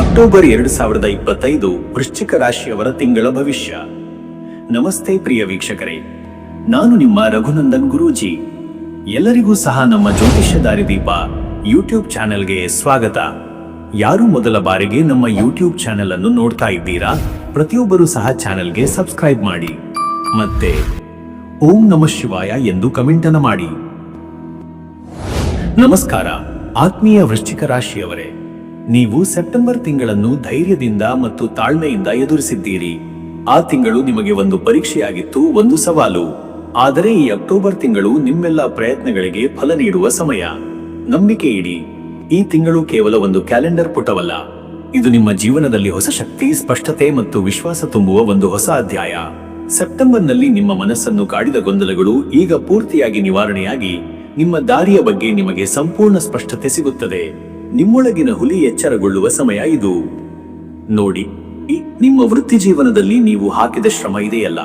October ಎರಡು ಸಾವಿರದ ಇಪ್ಪತ್ತೈದು ವೃಶ್ಚಿಕ ರಾಶಿಯವರ ತಿಂಗಳ ಭವಿಷ್ಯ. ನಮಸ್ತೆ ಪ್ರಿಯ ವೀಕ್ಷಕರೇ, ನಾನು ನಿಮ್ಮ ರಘುನಂದನ್ ಗುರೂಜಿ. ಎಲ್ಲರಿಗೂ ಸಹ ನಮ್ಮ ಜ್ಯೋತಿಷ್ಯ ದಾರಿದೀಪ ಯೂಟ್ಯೂಬ್ ಚಾನೆಲ್ಗೆ ಸ್ವಾಗತ. ಯಾರು ಮೊದಲ ಬಾರಿಗೆ ನಮ್ಮ ಯೂಟ್ಯೂಬ್ ಚಾನೆಲ್ ಅನ್ನು ನೋಡ್ತಾ ಇದ್ದೀರಾ, ಪ್ರತಿಯೊಬ್ಬರೂ ಸಹ ಚಾನೆಲ್ಗೆ ಸಬ್ಸ್ಕ್ರೈಬ್ ಮಾಡಿ. ಮತ್ತೆ, ಓಂ ನಮ ಶಿವಾಯ ಎಂದು ಕಮೆಂಟ್ ಅನ್ನು ಮಾಡಿ. ನಮಸ್ಕಾರ, ಆತ್ಮೀಯ ವೃಶ್ಚಿಕ ರಾಶಿಯವರೇ. ನೀವು ಸೆಪ್ಟೆಂಬರ್ ತಿಂಗಳನ್ನು ಧೈರ್ಯದಿಂದ ಮತ್ತು ತಾಳ್ಮೆಯಿಂದ ಎದುರಿಸಿದ್ದೀರಿ. ಆ ತಿಂಗಳು ನಿಮಗೆ ಒಂದು ಪರೀಕ್ಷೆಯಾಗಿತ್ತು, ಒಂದು ಸವಾಲು. ಆದರೆ ಈ ಅಕ್ಟೋಬರ್ ತಿಂಗಳು ನಿಮ್ಮೆಲ್ಲ ಪ್ರಯತ್ನಗಳಿಗೆ ಫಲ ನೀಡುವ ಸಮಯ. ನಂಬಿಕೆ ಇಡಿ. ಈ ತಿಂಗಳು ಕೇವಲ ಒಂದು ಕ್ಯಾಲೆಂಡರ್ ಪುಟವಲ್ಲ. ಇದು ನಿಮ್ಮ ಜೀವನದಲ್ಲಿ ಹೊಸ ಶಕ್ತಿ, ಸ್ಪಷ್ಟತೆ ಮತ್ತು ವಿಶ್ವಾಸ ತುಂಬುವ ಒಂದು ಹೊಸ ಅಧ್ಯಾಯ. ಸೆಪ್ಟೆಂಬರ್ನಲ್ಲಿ ನಿಮ್ಮ ಮನಸ್ಸನ್ನು ಕಾಡಿದ ಗೊಂದಲಗಳು ಈಗ ಪೂರ್ತಿಯಾಗಿ ನಿವಾರಣೆಯಾಗಿ, ನಿಮ್ಮ ದಾರಿಯ ಬಗ್ಗೆ ನಿಮಗೆ ಸಂಪೂರ್ಣ ಸ್ಪಷ್ಟತೆ ಸಿಗುತ್ತದೆ. ನಿಮ್ಮೊಳಗಿನ ಹುಲಿ ಎಚ್ಚರಗೊಳ್ಳುವ ಸಮಯ ಇದು. ನೋಡಿ ನಿಮ್ಮ ವೃತ್ತಿ ಜೀವನದಲ್ಲಿ ನೀವು ಹಾಕಿದ ಶ್ರಮ ಇದೆಯಲ್ಲ,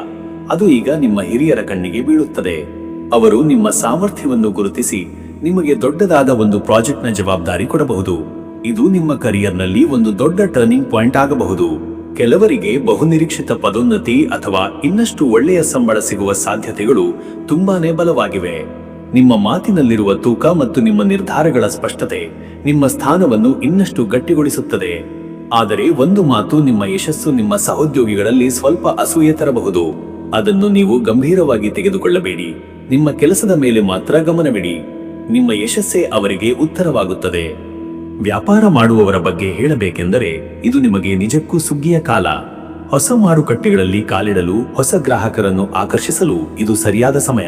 ಅದು ಈಗ ನಿಮ್ಮ ಹಿರಿಯರ ಕಣ್ಣಿಗೆ ಬೀಳುತ್ತದೆ. ಅವರು ನಿಮ್ಮ ಸಾಮರ್ಥ್ಯವನ್ನು ಗುರುತಿಸಿ ನಿಮಗೆ ದೊಡ್ಡದಾದ ಒಂದು ಪ್ರಾಜೆಕ್ಟ್ನ ಜವಾಬ್ದಾರಿ ಕೊಡಬಹುದು. ಇದು ನಿಮ್ಮ ಕರಿಯರ್ನಲ್ಲಿ ಒಂದು ದೊಡ್ಡ ಟರ್ನಿಂಗ್ ಪಾಯಿಂಟ್ ಆಗಬಹುದು. ಕೆಲವರಿಗೆ ಬಹುನಿರೀಕ್ಷಿತ ಪದೋನ್ನತಿ ಅಥವಾ ಇನ್ನಷ್ಟು ಒಳ್ಳೆಯ ಸಂಬಳ ಸಿಗುವ ಸಾಧ್ಯತೆಗಳು ತುಂಬಾನೇ ಬಲವಾಗಿವೆ. ನಿಮ್ಮ ಮಾತಿನಲ್ಲಿರುವ ತೂಕ ಮತ್ತು ನಿಮ್ಮ ನಿರ್ಧಾರಗಳ ಸ್ಪಷ್ಟತೆ ನಿಮ್ಮ ಸ್ಥಾನವನ್ನು ಇನ್ನಷ್ಟು ಗಟ್ಟಿಗೊಳಿಸುತ್ತದೆ. ಆದರೆ ಒಂದು ಮಾತು ನಿಮ್ಮ ಯಶಸ್ಸು ನಿಮ್ಮ ಸಹೋದ್ಯೋಗಿಗಳಲ್ಲಿ ಸ್ವಲ್ಪ ಅಸೂಯೆ ತರಬಹುದು. ಅದನ್ನು ನೀವು ಗಂಭೀರವಾಗಿ ತೆಗೆದುಕೊಳ್ಳಬೇಡಿ. ನಿಮ್ಮ ಕೆಲಸದ ಮೇಲೆ ಮಾತ್ರ ಗಮನವಿಡಿ. ನಿಮ್ಮ ಯಶಸ್ಸೇ ಅವರಿಗೆ ಉತ್ತರವಾಗುತ್ತದೆ. ವ್ಯಾಪಾರ ಮಾಡುವವರ ಬಗ್ಗೆ ಹೇಳಬೇಕೆಂದರೆ ಇದು ನಿಮಗೆ ನಿಜಕ್ಕೂ ಸುಗ್ಗಿಯ ಕಾಲ. ಹೊಸ ಮಾರುಕಟ್ಟೆಗಳಲ್ಲಿ ಕಾಲಿಡಲು ಹೊಸ ಗ್ರಾಹಕರನ್ನು ಆಕರ್ಷಿಸಲು ಇದು ಸರಿಯಾದ ಸಮಯ.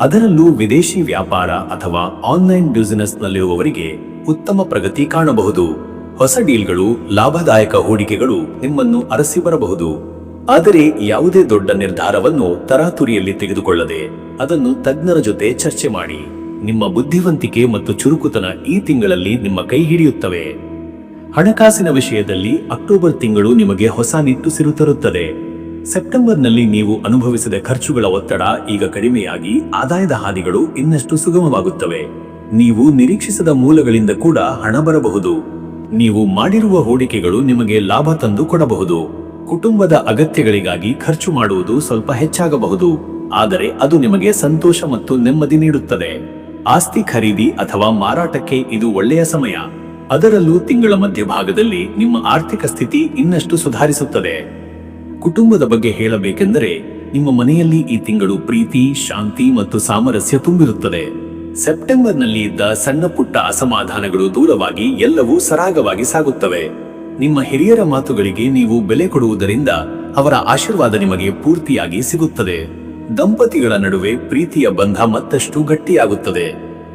ಅದರಲ್ಲೂ ವಿದೇಶಿ ವ್ಯಾಪಾರ ಅಥವಾ ಆನ್ಲೈನ್ ಬಿಸಿನೆಸ್ನಲ್ಲಿರುವವರಿಗೆ ಉತ್ತಮ ಪ್ರಗತಿ ಕಾಣಬಹುದು. ಹೊಸ ಡೀಲ್ಗಳು, ಲಾಭದಾಯಕ ಹೂಡಿಕೆಗಳು ನಿಮ್ಮನ್ನು ಅರಸಿ ಬರಬಹುದು. ಆದರೆ ಯಾವುದೇ ದೊಡ್ಡ ನಿರ್ಧಾರವನ್ನು ತರಾತುರಿಯಲ್ಲಿ ತೆಗೆದುಕೊಳ್ಳದೆ ಅದನ್ನು ತಜ್ಞರ ಜೊತೆ ಚರ್ಚೆ ಮಾಡಿ. ನಿಮ್ಮ ಬುದ್ಧಿವಂತಿಕೆ ಮತ್ತು ಚುರುಕುತನ ಈ ತಿಂಗಳಲ್ಲಿ ನಿಮ್ಮ ಕೈ ಹಿಡಿಯುತ್ತವೆ. ಹಣಕಾಸಿನ ವಿಷಯದಲ್ಲಿ ಅಕ್ಟೋಬರ್ ತಿಂಗಳು ನಿಮಗೆ ಹೊಸ ನಿಟ್ಟುಸಿರು ತರುತ್ತದೆ. ಸೆಪ್ಟೆಂಬರ್ನಲ್ಲಿ ನೀವು ಅನುಭವಿಸಿದ ಖರ್ಚುಗಳ ಒತ್ತಡ ಈಗ ಕಡಿಮೆಯಾಗಿ ಆದಾಯದ ಹಾದಿಗಳು ಇನ್ನಷ್ಟು ಸುಗಮವಾಗುತ್ತವೆ. ನೀವು ನಿರೀಕ್ಷಿಸದ ಮೂಲಗಳಿಂದ ಕೂಡ ಹಣ ಬರಬಹುದು. ನೀವು ಮಾಡಿರುವ ಹೂಡಿಕೆಗಳು ನಿಮಗೆ ಲಾಭ ತಂದು ಕೊಡಬಹುದು. ಕುಟುಂಬದ ಅಗತ್ಯಗಳಿಗಾಗಿ ಖರ್ಚು ಮಾಡುವುದು ಸ್ವಲ್ಪ ಹೆಚ್ಚಾಗಬಹುದು. ಆದರೆ ಅದು ನಿಮಗೆ ಸಂತೋಷ ಮತ್ತು ನೆಮ್ಮದಿ ನೀಡುತ್ತದೆ. ಆಸ್ತಿ ಖರೀದಿ ಅಥವಾ ಮಾರಾಟಕ್ಕೆ ಇದು ಒಳ್ಳೆಯ ಸಮಯ. ಅದರಲ್ಲೂ ತಿಂಗಳ ಮಧ್ಯಭಾಗದಲ್ಲಿ ನಿಮ್ಮ ಆರ್ಥಿಕ ಸ್ಥಿತಿ ಇನ್ನಷ್ಟು ಸುಧಾರಿಸುತ್ತದೆ. ಕುಟುಂಬದ ಬಗ್ಗೆ ಹೇಳಬೇಕೆಂದರೆ ನಿಮ್ಮ ಮನೆಯಲ್ಲಿ ಈ ತಿಂಗಳು ಪ್ರೀತಿ, ಶಾಂತಿ ಮತ್ತು ಸಾಮರಸ್ಯ ತುಂಬಿರುತ್ತದೆ. ಸೆಪ್ಟೆಂಬರ್ನಲ್ಲಿ ಇದ್ದ ಸಣ್ಣ ಪುಟ್ಟ ಅಸಮಾಧಾನಗಳು ದೂರವಾಗಿ ಎಲ್ಲವೂ ಸರಾಗವಾಗಿ ಸಾಗುತ್ತವೆ. ನಿಮ್ಮ ಹಿರಿಯರ ಮಾತುಗಳಿಗೆ ನೀವು ಬೆಲೆ ಕೊಡುವುದರಿಂದ ಅವರ ಆಶೀರ್ವಾದ ನಿಮಗೆ ಪೂರ್ತಿಯಾಗಿ ಸಿಗುತ್ತದೆ. ದಂಪತಿಗಳ ನಡುವೆ ಪ್ರೀತಿಯ ಬಂಧ ಮತ್ತಷ್ಟು ಗಟ್ಟಿಯಾಗುತ್ತದೆ.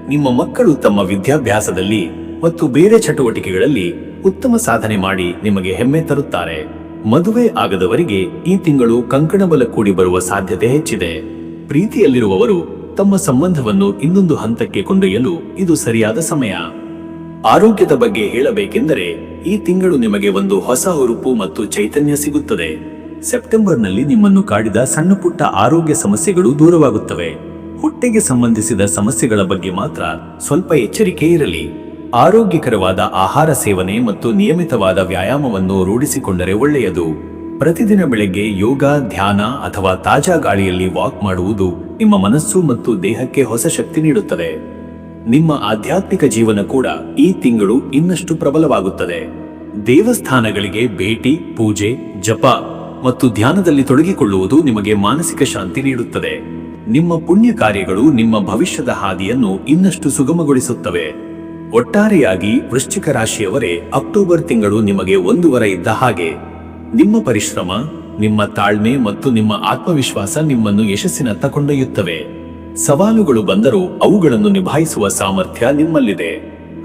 ನಿಮ್ಮ ಮಕ್ಕಳು ತಮ್ಮ ವಿದ್ಯಾಭ್ಯಾಸದಲ್ಲಿ ಮತ್ತು ಬೇರೆ ಚಟುವಟಿಕೆಗಳಲ್ಲಿ ಉತ್ತಮ ಸಾಧನೆ ಮಾಡಿ ನಿಮಗೆ ಹೆಮ್ಮೆ ತರುತ್ತಾರೆ. ಮದುವೆ ಆಗದವರಿಗೆ ಈ ತಿಂಗಳು ಕಂಕಣಬಲ ಕೂಡಿ ಬರುವ ಸಾಧ್ಯತೆ ಹೆಚ್ಚಿದೆ. ಪ್ರೀತಿಯಲ್ಲಿರುವವರು ತಮ್ಮ ಸಂಬಂಧವನ್ನು ಇನ್ನೊಂದು ಹಂತಕ್ಕೆ ಕೊಂಡೊಯ್ಯಲು ಇದು ಸರಿಯಾದ ಸಮಯ. ಆರೋಗ್ಯದ ಬಗ್ಗೆ ಹೇಳಬೇಕೆಂದರೆ ಈ ತಿಂಗಳು ನಿಮಗೆ ಒಂದು ಹೊಸ ಹುರುಪು ಮತ್ತು ಚೈತನ್ಯ ಸಿಗುತ್ತದೆ. ಸೆಪ್ಟೆಂಬರ್ನಲ್ಲಿ ನಿಮ್ಮನ್ನು ಕಾಡಿದ ಸಣ್ಣ ಪುಟ್ಟ ಆರೋಗ್ಯ ಸಮಸ್ಯೆಗಳು ದೂರವಾಗುತ್ತವೆ. ಹೊಟ್ಟೆಗೆ ಸಂಬಂಧಿಸಿದ ಸಮಸ್ಯೆಗಳ ಬಗ್ಗೆ ಮಾತ್ರ ಸ್ವಲ್ಪ ಎಚ್ಚರಿಕೆ ಇರಲಿ. ಆರೋಗ್ಯಕರವಾದ ಆಹಾರ ಸೇವನೆ ಮತ್ತು ನಿಯಮಿತವಾದ ವ್ಯಾಯಾಮವನ್ನು ರೂಢಿಸಿಕೊಂಡರೆ ಒಳ್ಳೆಯದು. ಪ್ರತಿದಿನ ಬೆಳಗ್ಗೆ ಯೋಗ, ಧ್ಯಾನ ಅಥವಾ ತಾಜಾ ಗಾಳಿಯಲ್ಲಿ ವಾಕ್ ಮಾಡುವುದು ನಿಮ್ಮ ಮನಸ್ಸು ಮತ್ತು ದೇಹಕ್ಕೆ ಹೊಸ ಶಕ್ತಿ ನೀಡುತ್ತದೆ. ನಿಮ್ಮ ಆಧ್ಯಾತ್ಮಿಕ ಜೀವನ ಕೂಡ ಈ ತಿಂಗಳು ಇನ್ನಷ್ಟು ಪ್ರಬಲವಾಗುತ್ತದೆ. ದೇವಸ್ಥಾನಗಳಿಗೆ ಭೇಟಿ, ಪೂಜೆ, ಜಪ ಮತ್ತು ಧ್ಯಾನದಲ್ಲಿ ತೊಡಗಿಕೊಳ್ಳುವುದು ನಿಮಗೆ ಮಾನಸಿಕ ಶಾಂತಿ ನೀಡುತ್ತದೆ. ನಿಮ್ಮ ಪುಣ್ಯ ಕಾರ್ಯಗಳು ನಿಮ್ಮ ಭವಿಷ್ಯದ ಹಾದಿಯನ್ನು ಇನ್ನಷ್ಟು ಸುಗಮಗೊಳಿಸುತ್ತವೆ. ಒಟ್ಟಾರೆಯಾಗಿ ವೃಶ್ಚಿಕ ರಾಶಿಯವರೇ, ಅಕ್ಟೋಬರ್ ತಿಂಗಳು ನಿಮಗೆ ಒಂದು ವರ ಇದ್ದ ಹಾಗೆ. ನಿಮ್ಮ ಪರಿಶ್ರಮ, ನಿಮ್ಮ ತಾಳ್ಮೆ ಮತ್ತು ನಿಮ್ಮ ಆತ್ಮವಿಶ್ವಾಸ ನಿಮ್ಮನ್ನು ಯಶಸ್ಸಿನತ್ತ ಕೊಂಡೊಯ್ಯುತ್ತವೆ. ಸವಾಲುಗಳು ಬಂದರೂ ಅವುಗಳನ್ನು ನಿಭಾಯಿಸುವ ಸಾಮರ್ಥ್ಯ ನಿಮ್ಮಲ್ಲಿದೆ.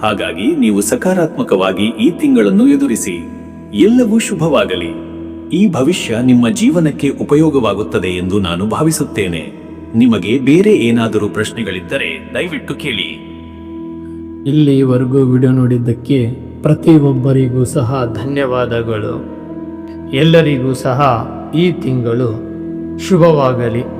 ಹಾಗಾಗಿ ನೀವು ಸಕಾರಾತ್ಮಕವಾಗಿ ಈ ತಿಂಗಳನ್ನು ಎದುರಿಸಿ. ಎಲ್ಲವೂ ಶುಭವಾಗಲಿ. ಈ ಭವಿಷ್ಯ ನಿಮ್ಮ ಜೀವನಕ್ಕೆ ಉಪಯೋಗವಾಗುತ್ತದೆ ಎಂದು ನಾನು ಭಾವಿಸುತ್ತೇನೆ. ನಿಮಗೆ ಬೇರೆ ಏನಾದರೂ ಪ್ರಶ್ನೆಗಳಿದ್ದರೆ ದಯವಿಟ್ಟು ಕೇಳಿ. ಇಲ್ಲಿವರೆಗೂ ವಿಡಿಯೋ ನೋಡಿದ್ದಕ್ಕೆ ಪ್ರತಿಯೊಬ್ಬರಿಗೂ ಸಹ ಧನ್ಯವಾದಗಳು. ಎಲ್ಲರಿಗೂ ಸಹ ಈ ತಿಂಗಳು ಶುಭವಾಗಲಿ.